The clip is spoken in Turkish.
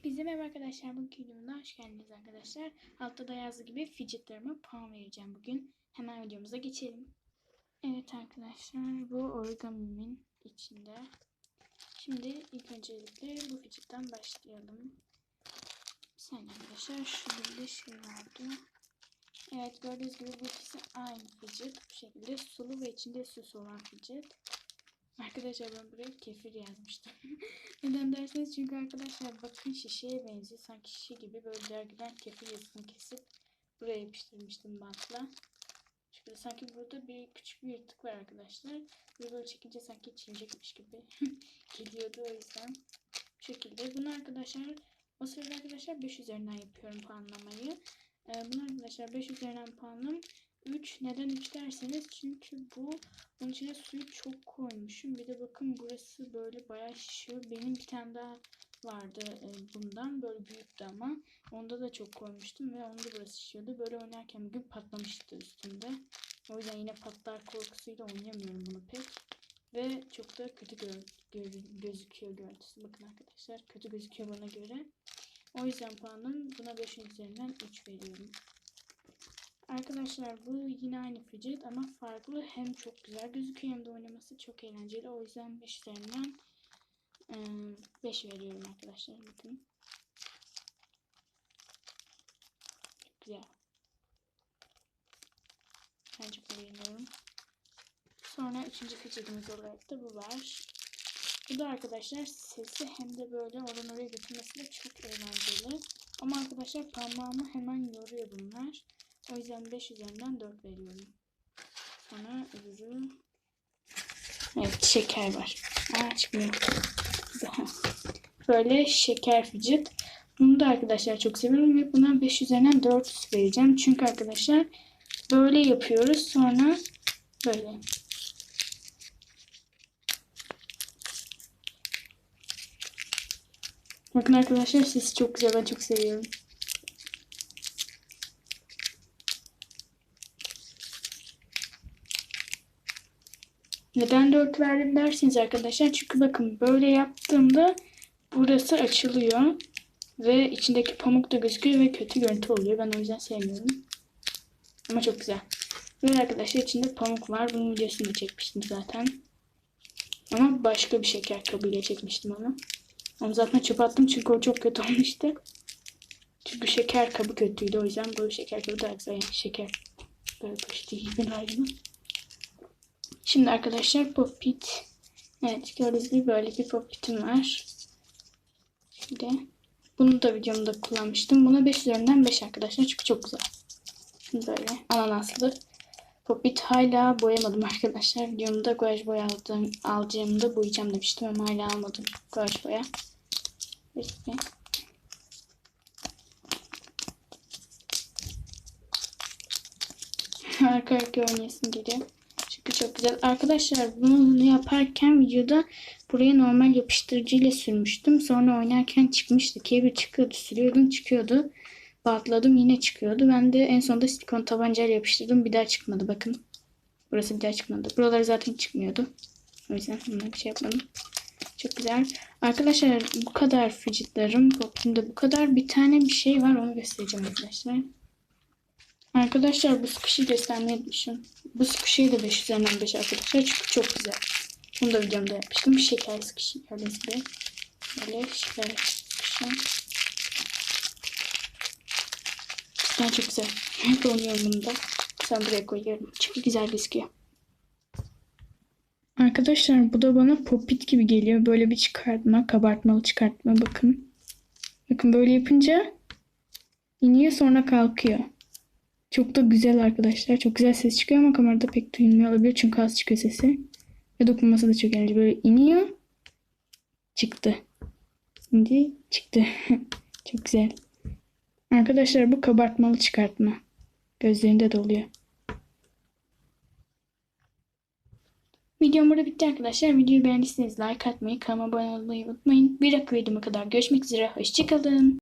Hepinize merhaba arkadaşlar. Bugün videomda hoş geldiniz arkadaşlar. Altta da yazdığı gibi fidgetlarıma puan vereceğim bugün. Hemen videomuza geçelim. Evet arkadaşlar bu origamimin içinde. Şimdi ilk öncelikle bu fidgetten başlayalım. Saniye arkadaşlar. Şurada bir şey vardı. Evet gördüğünüz gibi bu ikisi aynı fidget. Bu şekilde sulu ve içinde süs olan fidget. Arkadaşlar ben buraya kefir yazmıştım. Neden derseniz çünkü arkadaşlar bakın şişeye benziyor. Sanki şişe gibi böyle dergiden kefir yazısını kesip buraya yapıştırmıştım bantla. Çünkü sanki burada bir küçük bir yırtık var arkadaşlar. Ve böyle çekince sanki çinecekmiş gibi geliyordu o yüzden. Bu şekilde. Bunu arkadaşlar o sırada arkadaşlar 5 üzerinden yapıyorum puanlamayı. Ee, bunu arkadaşlar 5 üzerinden puanım 3. Neden 3 derseniz çünkü bu bunun içine suyu çok koymuşum. Bir de bakın burası böyle bayağı şişiyor. Benim bir tane daha vardı e, bundan. Böyle büyüktü ama. Onda da çok koymuştum ve onda burası şişiyordu. Böyle oynarken bir gün patlamıştı üstünde. O yüzden yine patlar korkusuyla oynayamıyorum bunu pek. Ve çok da kötü gör, gör- gözüküyor görüntüsü. Bakın arkadaşlar kötü gözüküyor bana göre. O yüzden puanım buna 5 üzerinden 3 veriyorum. Arkadaşlar bu yine aynı fidget ama farklı. Hem çok güzel gözüküyor hem de oynaması çok eğlenceli. O yüzden 5 üzerinden 5 veriyorum arkadaşlar. Bakın. Çok güzel. Ben çok beğeniyorum. Sonra üçüncü fidgetimiz olarak da bu var. Bu da arkadaşlar sesi hem de böyle oradan oraya götürmesi de çok eğlenceli. Ama arkadaşlar parmağımı hemen yoruyor bunlar. O yüzden 5 üzerinden 4 veriyorum. Sonra öbürü... Evet şeker var. Aa çıkmıyor. Böyle şeker fidget. Bunu da arkadaşlar çok seviyorum ve buna 5 üzerinden 4 vereceğim. Çünkü arkadaşlar böyle yapıyoruz. Sonra böyle. Bakın arkadaşlar sesi çok güzel. Ben çok seviyorum. Neden 4 verdim dersiniz arkadaşlar. Çünkü bakın böyle yaptığımda burası açılıyor. Ve içindeki pamuk da gözüküyor ve kötü görüntü oluyor. Ben o yüzden sevmiyorum. Ama çok güzel. Ve arkadaşlar içinde pamuk var. Bunun videosunu da çekmiştim zaten. Ama başka bir şeker kabıyla çekmiştim onu. Onu zaten çöpe attım çünkü o çok kötü olmuştu. Çünkü şeker kabı kötüydü. O yüzden bu şeker kabı daha güzel. Yani şeker böyle poşeti gibi ayrımı. Şimdi arkadaşlar popit. Evet gördüğünüz gibi böyle bir popitim var. Şimdi bunu da videomda kullanmıştım. Buna 5 üzerinden 5 arkadaşlar çünkü çok güzel. Şimdi böyle ananaslı popit hala boyamadım arkadaşlar. Videomda guaj boya aldım, alacağımda boyayacağım demiştim ama hala almadım guaj boya. İşte. Arka arka oynayasım geliyor. Çünkü çok güzel. Arkadaşlar bunu yaparken videoda buraya normal yapıştırıcı ile sürmüştüm. Sonra oynarken çıkmıştı. Kebir çıkıyordu. Sürüyordum çıkıyordu. Bantladım yine çıkıyordu. Ben de en sonunda silikon tabancayla yapıştırdım. Bir daha çıkmadı bakın. Burası bir daha çıkmadı. Buralar zaten çıkmıyordu. O yüzden bunları bir şey yapmadım. Çok güzel. Arkadaşlar bu kadar fidgetlarım. Popimde bu kadar. Bir tane bir şey var. Onu göstereceğim arkadaşlar. Arkadaşlar bu squishy göstermeyi unutmuşum. Bu squishy'yi de 5 üzerinden 5 arkadaşlar. Çünkü çok güzel. Bunu da videomda yapmıştım. Şeker squishy gördüğünüz gibi. Böyle şeker squishy. Cidden çok güzel. Hep oynuyorum bunu da. Sen buraya koyuyorum. Çünkü güzel gözüküyor. Arkadaşlar bu da bana popit gibi geliyor. Böyle bir çıkartma. Kabartmalı çıkartma. Bakın. Bakın böyle yapınca iniyor sonra kalkıyor. Çok da güzel arkadaşlar. Çok güzel ses çıkıyor ama kamerada pek duyulmuyor olabilir. Çünkü az çıkıyor sesi. Ve dokunması da çok eğlenceli. Böyle iniyor. Çıktı. Şimdi çıktı. çok güzel. Arkadaşlar bu kabartmalı çıkartma. Gözlerinde doluyor. Videom burada bitti arkadaşlar. Videoyu beğendiyseniz like atmayı, kanalıma abone olmayı unutmayın. Bir dakika videoma kadar görüşmek üzere. Hoşçakalın.